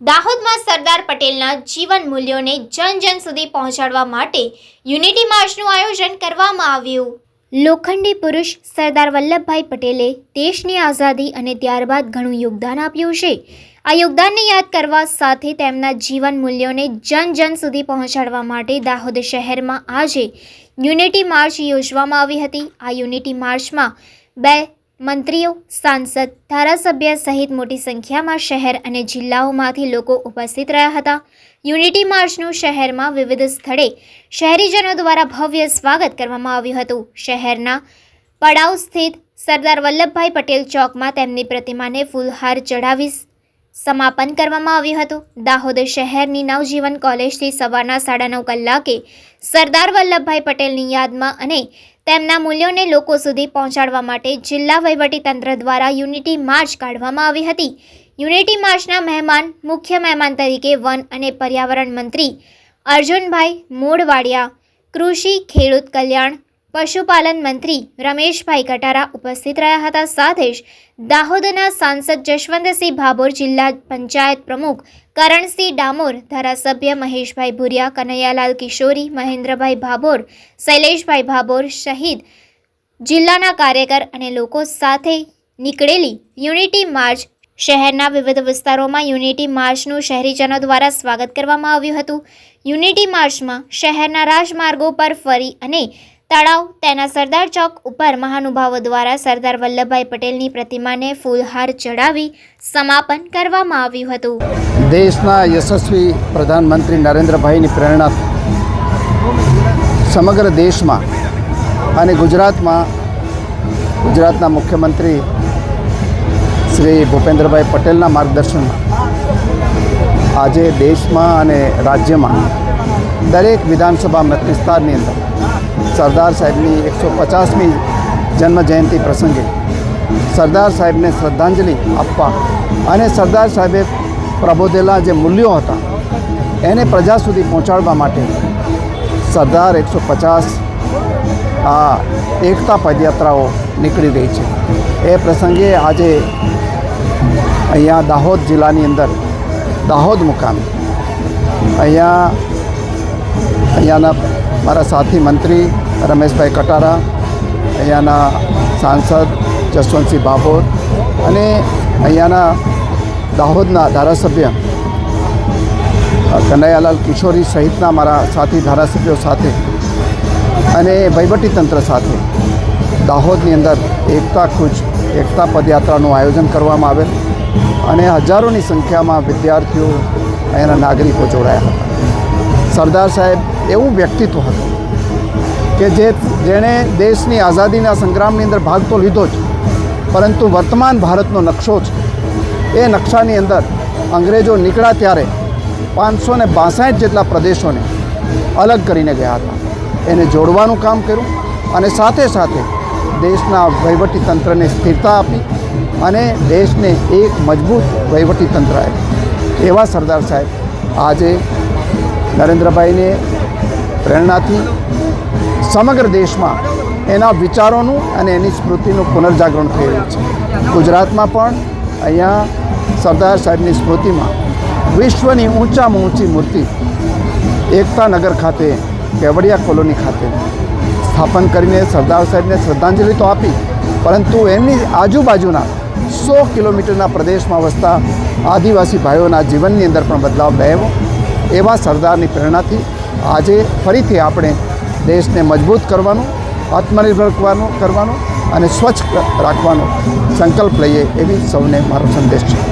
દાહોદમાં સરદાર પટેલના જીવન મૂલ્યોને જન જન સુધી પહોંચાડવા માટે યુનિટી માર્ચનું આયોજન કરવામાં આવ્યું. લોખંડી પુરુષ સરદાર વલ્લભભાઈ પટેલે દેશની આઝાદી અને ત્યારબાદ ઘણું યોગદાન આપ્યું છે. આ યોગદાનને યાદ કરવા સાથે તેમના જીવન મૂલ્યોને જન જન સુધી પહોંચાડવા માટે દાહોદ શહેરમાં આજે યુનિટી માર્ચ યોજવામાં આવી હતી. આ યુનિટી માર્ચમાં બે મંત્રીઓ, સાંસદ, ધારાસભ્ય સહિત મોટી સંખ્યામાં શહેર અને જિલ્લાઓમાંથી લોકો ઉપસ્થિત રહ્યા હતા. યુનિટી માર્ચનું શહેરમાં વિવિધ સ્થળે શહેરીજનો દ્વારા ભવ્ય સ્વાગત કરવામાં આવ્યું હતું. શહેરના પડાવ સ્થિત સરદાર વલ્લભભાઈ પટેલ ચોકમાં તેમની પ્રતિમાને ફૂલહાર ચઢાવી સમાપન કરવામાં આવ્યું હતું. દાહોદ શહેરની નવજીવન કોલેજથી સવારના સાડા નવ કલાકે સરદાર વલ્લભભાઈ પટેલની યાદમાં અને તેમના મૂલ્યોને લોકો સુધી પહોંચાડવા માટે જિલ્લા વહીવટીતંત્ર દ્વારા યુનિટી માર્ચ કાઢવામાં આવી હતી. યુનિટી માર્ચના મહેમાન, મુખ્ય મહેમાન તરીકે વન અને પર્યાવરણ મંત્રી અર્જુનભાઈ મોડવાડિયા કૃષિ, ખેડૂત કલ્યાણ પશુપાલન મંત્રી રમેશભાઈ કટારા ઉપસ્થિત રહ્યા હતા. સાથે જ દાહોદના સાંસદ જશવંતસિંહ ભાભોર જિલ્લા પંચાયત પ્રમુખ કરણસિંહ ડામોર, ધારાસભ્ય મહેશભાઈ ભુરિયા, કનૈયાલાલ કિશોરી, મહેન્દ્રભાઈ ભાભોર, શૈલેષભાઈ ભાભોર શહીદ જિલ્લાના કાર્યકર અને લોકો સાથે નીકળેલી યુનિટી માર્ચ શહેરના વિવિધ વિસ્તારોમાં યુનિટી માર્ચનું શહેરીજનો દ્વારા સ્વાગત કરવામાં આવ્યું હતું. યુનિટી માર્ચમાં શહેરના રાજમાર્ગો પર ફરી અને તળાવ તેના સરદાર ચોક ઉપર મહાનુભાવો દ્વારા સરદાર વલ્લભભાઈ પટેલની પ્રતિમાને ફૂલહાર ચડાવી સમાપન કરવામાં આવ્યું હતું. દેશના યશસ્વી પ્રધાનમંત્રી નરેન્દ્રભાઈની પ્રેરણા સમગ્ર દેશમાં અને ગુજરાતમાં ગુજરાતના મુખ્યમંત્રી શ્રી ભૂપેન્દ્રભાઈ પટેલના માર્ગદર્શનમાં આજે દેશમાં અને રાજ્યમાં દરેક વિધાનસભા મત વિસ્તારની અંદર સરદાર સાહેબની એકસો પચાસમી જન્મ જયંતિ પ્રસંગે સરદાર સાહેબને શ્રદ્ધાંજલિ આપવા અને સરદાર સાહેબે પ્રબોધેલા જે મૂલ્યો હતા, એને પ્રજા સુધી પહોંચાડવા માટે સરદાર એકસો પચાસ આ એકતા પદયાત્રાઓ નીકળી રહી છે. એ પ્રસંગે આજે અહીંયા દાહોદ જિલ્લાની અંદર દાહોદ મુકામે અહીંયા અહીંયાના મારા સાથી મંત્રી રમેશભાઈ કટારા, અહીંયાના સાંસદ જસવંતસિંહ બાબોર અને અહીંયાના દાહોદના ધારાસભ્ય કનૈયાલાલ કિશોરી સહિતના મારા સાથી ધારાસભ્યો સાથે અને વહીવટીતંત્ર સાથે દાહોદની અંદર એકતા કૂચ, એકતા પદયાત્રાનું આયોજન કરવામાં આવેલ અને હજારોની સંખ્યામાં વિદ્યાર્થીઓ અહીંયાના નાગરિકો જોડાયા હતા. સરદાર સાહેબ એવું વ્યક્તિત્વ હતું કે જે જેણે દેશની આઝાદીના સંગ્રામની અંદર ભાગ તો લીધો જ, પરંતુ વર્તમાન ભારતનો નકશો છે એ નકશાની અંદર અંગ્રેજો નીકળ્યા ત્યારે પાંચસો ને બાસઠ જેટલા પ્રદેશોને અલગ કરીને ગયા હતા. એને જોડવાનું કામ કર્યું અને સાથે સાથે દેશના વહીવટીતંત્રને સ્થિરતા આપી અને દેશને એક મજબૂત વહીવટીતંત્ર આપ્યું. એવા સરદાર સાહેબ આજે નરેન્દ્રભાઈને પ્રેરણાથી સમગ્ર દેશમાં એના વિચારોનું અને એની સ્મૃતિનું પુનર્જાગરણ થઈ રહ્યું છે. ગુજરાતમાં પણ અહીંયા સરદાર સાહેબની સ્મૃતિમાં વિશ્વની ઊંચામાં ઊંચી મૂર્તિ એકતા નગર ખાતે, કેવડિયા કોલોની ખાતે સ્થાપન કરીને સરદાર સાહેબને શ્રદ્ધાંજલિ તો આપી, પરંતુ એમની આજુબાજુના સો કિલોમીટરના પ્રદેશમાં વસતા આદિવાસી ભાઈઓના જીવનની અંદર પણ બદલાવ લાવ્યો. એવા સરદારની પ્રેરણાથી આજે ફરીથી આપણે દેશને મજબૂત કરવાનું, આત્મનિર્ભર કરવાનું અને સ્વચ્છ રાખવાનો સંકલ્પ લઈએ એવી સૌને મારો સંદેશ છે.